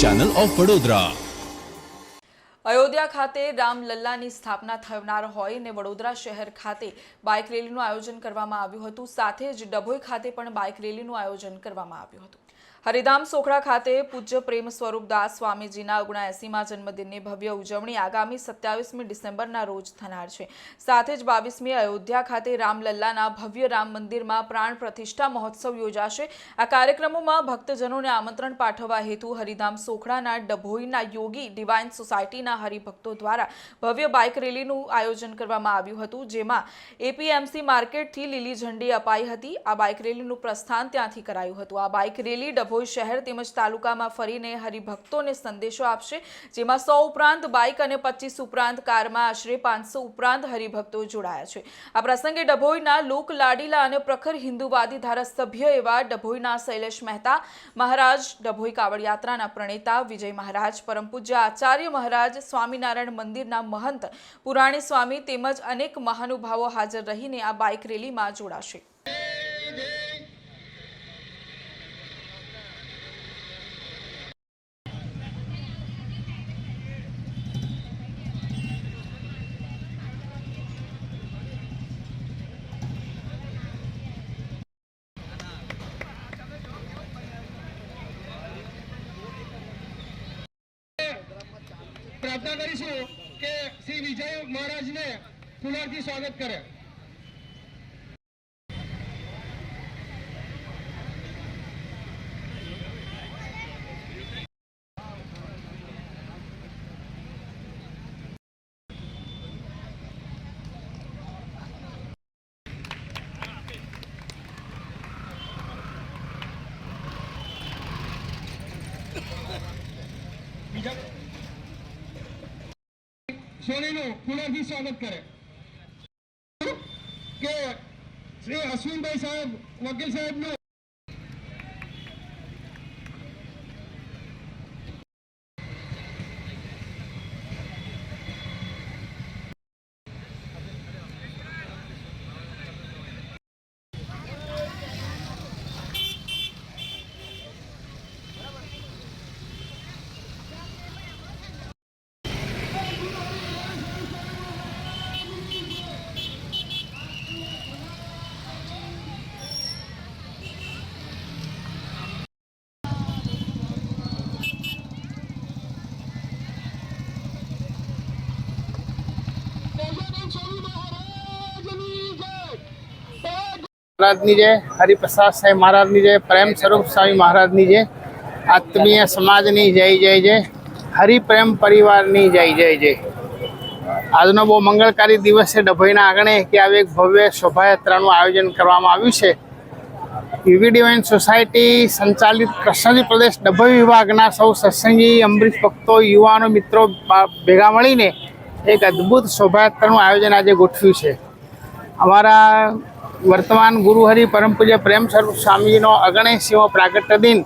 Channel of Vadodara Ayodhya ખાતે રામલલ્લાની સ્થાપના થનાર હોય ને વડોદરા શહેર ખાતે બાઇક રેલીનું આયોજન કરવામાં આવ્યું હતું. સાથે જ ડભોઈ ખાતે પણ બાઇક રેલીનું આયોજન કરવામાં આવ્યું હતું. હરિધામ સોખડા ખાતે પૂજ્ય પ્રેમ સ્વરૂપ દાસ સ્વામીજીના ઓગણએસીમાં જન્મદિનની ભવ્ય ઉજવણી આગામી સત્યાવીસમી ડિસેમ્બરના રોજ થનાર છે. સાથે જ બાવીસમી અયોધ્યા ખાતે રામલલ્લાના ભવ્ય રામ મંદિરમાં પ્રાણ પ્રતિષ્ઠા મહોત્સવ યોજાશે. આ કાર્યક્રમોમાં ભક્તજનોને આમંત્રણ પાઠવવા હેતુ હરિધામ સોખડાના ડભોઈના યોગી ડિવાઇન સોસાયટીના હરિભક્તો દ્વારા ભવ્ય બાઇક રેલીનું આયોજન કરવામાં આવ્યું હતું, જેમાં એપીએમસી માર્કેટથી લીલી ઝંડી અપાઈ હતી. આ બાઇક રેલીનું પ્રસ્થાન ત્યાંથી કરાયું હતું. આ બાઇક રેલી ડભોઈ શહેર તેમજ તાલુકામાં ફરીને હરિભક્તોને સંદેશો આપશે, જેમાં સો ઉપરાંત બાઇક અને પચીસ ઉપરાંત કારમાં આશરે પાંચસો ઉપરાંત હરિભક્તો જોડાયા છે. આ પ્રસંગે ડભોઈના લોક લાડીલા અને પ્રખર હિન્દુવાદી ધારાસભ્ય એવા ડભોઈના શૈલેષ મહેતા, મહારાજ ડભોઈ કાવડ યાત્રાના પ્રણેતા વિજય મહારાજ, પરમ પૂજ્ય આચાર્ય મહારાજ, સ્વામિનારાયણ મંદિરના મહંત પુરાણી સ્વામી તેમજ અનેક મહાનુભાવો હાજર રહીને આ બાઇક રેલીમાં જોડાશે. પ્રાર્થના કરીશું કે શ્રી વિજય મહારાજને ફુલારથી સ્વાગત કરે. બીજા? સોનીનું ફુલારથી સ્વાગત કરે. કે શ્રી અશ્વિનભાઈ સાહેબ વકીલ સાહેબનું મહારાજની જય, હરિપ્રસાદ સાહેબ મહારાજની જય, પ્રેમ સ્વરૂપ સ્વામી મહારાજની જય, આત્મીય સમાજની જય જય જય હરિપ્રેમ પરિવારની જય જય જય. આજનો બહુ મંગળકારી દિવસ છે. ડભોઈના આંગણે કે આવી એક ભવ્ય શોભાયાત્રાનું આયોજન કરવામાં આવ્યું છે. યુવી ડિવાઇન સોસાયટી સંચાલિત કૃષ્ણજી પ્રદેશ ડભોઈ વિભાગના સૌ સત્સંગી અમૃત ભક્તો, યુવાનો, મિત્રો ભેગા મળીને એક અદ્ભુત શોભાયાત્રાનું આયોજન આજે ગોઠવ્યું છે. અમારા વર્તમાન ગુરુહરિ પરમ પૂજ્ય પ્રેમ સ્વરૂપ સ્વામીજીનો અગણેશીમો પ્રાગટ્ય દિન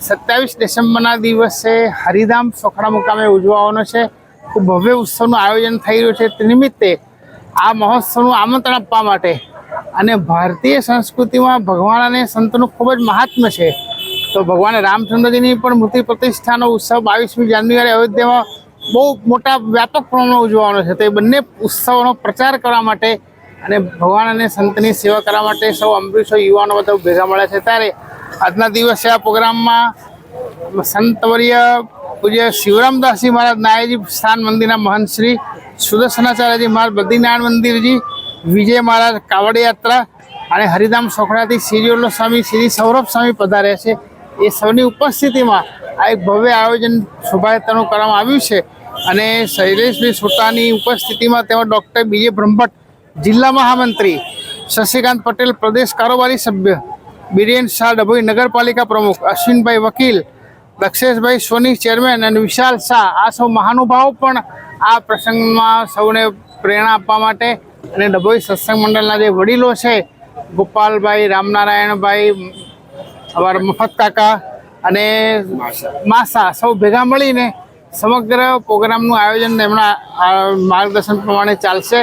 સત્યાવીસ ડિસેમ્બરના દિવસે હરિધામ સોખડા મુકામે ઉજવવાનો છે. ખૂબ ભવ્ય ઉત્સવનું આયોજન થઈ રહ્યું છે. તે નિમિત્તે આ મહોત્સવનું આમંત્રણ આપવા માટે અને ભારતીય સંસ્કૃતિમાં ભગવાન અને સંતનું ખૂબ જ મહાત્મ્ય છે. તો ભગવાન રામચંદ્રજીની પણ મૂર્તિ પ્રતિષ્ઠાનો ઉત્સવ બાવીસમી જાન્યુઆરી અયોધ્યામાં બહુ મોટા વ્યાપક પ્રમાણમાં ઉજવવાનો છે. તો એ બંને ઉત્સવોનો પ્રચાર કરવા માટે અને ભગવાન અને સંતની સેવા કરવા માટે સૌ અમૃતસર યુવાનો બધા ભેગા મળ્યા છે. ત્યારે આજના દિવસે આ પ્રોગ્રામમાં સંતવર્ય પૂજ્ય શિવરામદાસજી મહારાજ, નાયજી સ્થાન મંદિરના મહંત શ્રી સુદર્શનાચાર્યજી મહારાજ, બદ્રીનારાયણ મંદિરજી, વિજય મહારાજ કાવડ યાત્રા અને હરિધામ સોખડાથી સિરિયોલો સ્વામી, શ્રી સૌરભ સ્વામી પધાર્યા છે. એ સૌની ઉપસ્થિતિમાં આ એક ભવ્ય આયોજન શોભાયાત્રાનું કરવામાં આવ્યું છે. અને શૈલેષભાઈ સોટાની ઉપસ્થિતિમાં તેમાં ડૉક્ટર બીજે બ્રહ્મભટ્ટ જિલ્લા મહામંત્રી શશિકાંત પટેલ, પ્રદેશ કારોબારી સભ્ય બિરેન શાહ ડભોઈ, નગરપાલિકા પ્રમુખ અશ્વિનભાઈ વકીલ, દક્ષેશભાઈ સોની ચેરમેન અને વિશાલ શાહ. આ સૌ મહાનુભાવો પણ આ પ્રસંગમાં સૌને પ્રેરણા આપવા માટે અને ડભોઈ સત્સંગ મંડળના જે વડીલો છે, ગોપાલભાઈ, રામનારાયણભાઈ, અમારા મફત કાકા અને માસા, સૌ ભેગા મળીને સમગ્ર પ્રોગ્રામનું આયોજન એમના માર્ગદર્શન પ્રમાણે ચાલશે.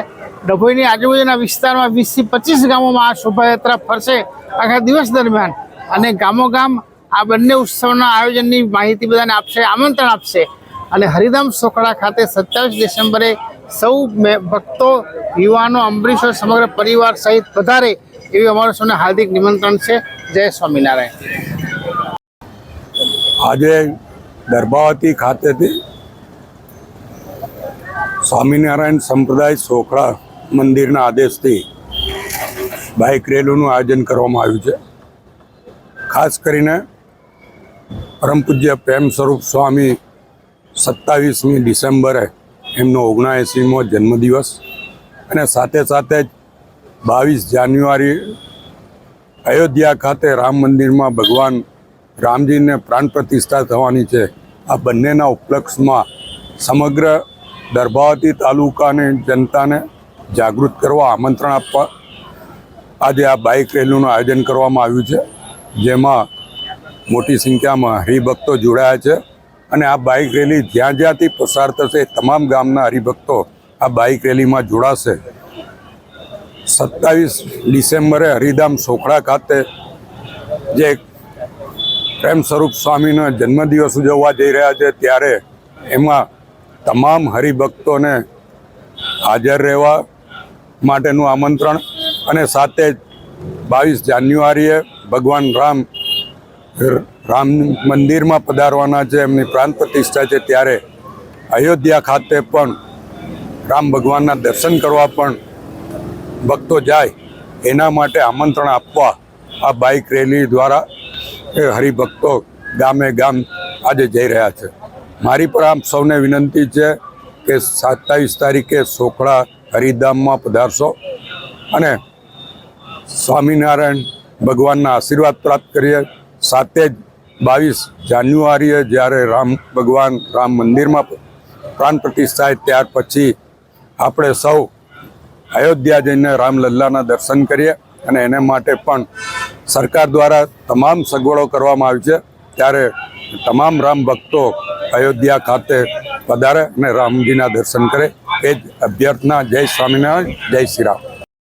ડભોઈની આજુબાજુના વિસ્તારમાં વીસથી પચીસ ગામોમાં આ શોભાયાત્રા ફરશે આખા દિવસ દરમિયાન. અને ગામો ગામ આ બંને ઉત્સવના આયોજનની માહિતી બધાને આપશે, આમંત્રણ આપશે. અને હરિધામ સોખડા ખાતે સત્યાવીસ ડિસેમ્બરે સૌ ભક્તો, યુવાનો, અંબરીશો, સમગ્ર પરિવાર સહિત વધારે એવી અમારું સૌને હાર્દિક નિમંત્રણ છે. જય સ્વામિનારાયણ. આજે ગર્ભાવતી ખાતેથી સ્વામિનારાયણ સંપ્રદાય સોખડા મંદિરના આદેશથી બાઇક રેલીનું આયોજન કરવામાં આવ્યું છે. ખાસ કરીને પરમ પૂજ્ય પ્રેમ સ્વરૂપ સ્વામી સત્તાવીસમી ડિસેમ્બરે એમનો ઓગણએંસીમો જન્મદિવસ અને સાથે સાથે જ બાવીસ જાન્યુઆરી અયોધ્યા ખાતે રામ મંદિરમાં ભગવાન રામજીને પ્રાણ પ્રતિષ્ઠા થવાની છે. આ બંનેના ઉપલક્ષમાં સમગ્ર દરબાવતી તાલુકાની, જનતાને જાગૃત કરવા, આમંત્રણ આપવા. આજે આ બાઇક રેલીનું આયોજન કરવામાં આવ્યું છે, જેમાં મોટી સંખ્યામાં હરિભક્તો જોડાયા છે અને આ બાઇક રેલી જ્યાં જ્યાંથી પસાર થશે તમામ ગામના હરિભક્તો આ બાઇક રેલીમાં જોડાશે. સત્તાવીસ ડિસેમ્બરે હરિધામ સોખડા ખાતે જે પ્રેમ સ્વરૂપ સ્વામીનો જન્મદિવસ ઉજવવા જઈ રહ્યા છે, ત્યારે એમાં તમામ હરિભક્તોને હાજર રહેવા માટેનું આમંત્રણ અને સાથે જ બાવીસ જાન્યુઆરીએ ભગવાન રામ રામ મંદિરમાં પધારવાના છે એમની પ્રાણ પ્રતિષ્ઠા છે ત્યારે અયોધ્યા ખાતે પણ રામ ભગવાનના દર્શન કરવા પણ ભક્તો જાય એના માટે આમંત્રણ આપવા આ બાઇક રેલી દ્વારા એ હરિભક્તો ગામે ગામ આજે જઈ રહ્યા છે. મારી પર આમ સૌને વિનંતી છે કે સત્તાવીસ તારીખે સોખડા હરિધામમાં પધારશો અને સ્વામિનારાયણ ભગવાનના આશીર્વાદ પ્રાપ્ત કરીએ. સાથે જ બાવીસ જાન્યુઆરીએ જ્યારે રામ ભગવાન રામ મંદિરમાં પ્રાણ પ્રતિષ્ઠા ત્યાર પછી આપણે સૌ અયોધ્યા જઈને રામલલ્લાના દર્શન કરીએ અને એને માટે પણ સરકાર દ્વારા તમામ સગવડો કરવામાં આવી છે. ત્યારે તમામ રામ ભક્તો અયોધ્યા ખાતે પધારે અને રામજીના દર્શન કરે. એ જ અભ્યર્થના જય સ્વામિનારાયણ જય શ્રી રામ.